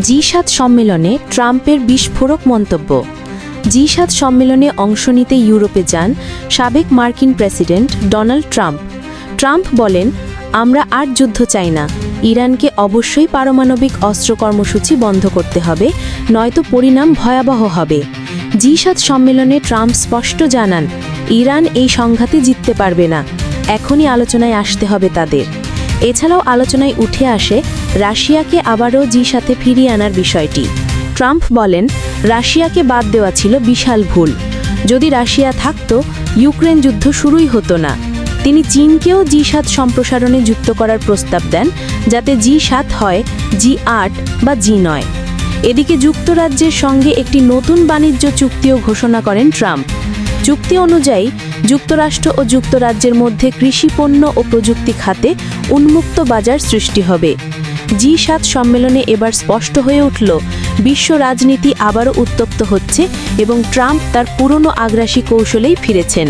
জি সাত সম্মেলনে ট্রাম্পের বিস্ফোরক মন্তব্য। জি সাত সম্মেলনে অংশ নিতে ইউরোপে যান সাবেক মার্কিন প্রেসিডেন্ট ডোনাল্ড ট্রাম্প। ট্রাম্প বলেন, আমরা আর যুদ্ধ চাই না। ইরানকে অবশ্যই পারমাণবিক অস্ত্র কর্মসূচি বন্ধ করতে হবে, নয়তো পরিণাম ভয়াবহ হবে। জি সাত সম্মেলনে ট্রাম্প স্পষ্ট জানান, ইরান এই সংঘাতে জিততে পারবে না। এখনই আলোচনায় আসতে হবে তাদের। এছাড়াও আলোচনায় উঠে আসে রাশিয়াকে আবারও জি সাথে ফিরিয়ে আনার বিষয়টি। ট্রাম্প বলেন, রাশিয়াকে বাদ দেওয়া ছিল বিশাল ভুল। যদি রাশিয়া থাকত, ইউক্রেন যুদ্ধ শুরুই হতো না। তিনি চীনকেও জি সাত সম্প্রসারণে যুক্ত করার প্রস্তাব দেন, যাতে জি সাত হয় জি আট বা জি নয়। এদিকে যুক্তরাজ্যের সঙ্গে একটি নতুন বাণিজ্য চুক্তিও ঘোষণা করেন ট্রাম্প। চুক্তি অনুযায়ী যুক্তরাষ্ট্র ও যুক্তরাজ্যের মধ্যে কৃষি পণ্য ও প্রযুক্তি খাতে উন্মুক্ত বাজার সৃষ্টি হবে। জি সাত সম্মেলনে এবার স্পষ্ট হয়ে উঠল, বিশ্ব রাজনীতি আবারও উত্তপ্ত হচ্ছে এবং ট্রাম্প তার পুরনো আগ্রাসী কৌশলেই ফিরেছেন।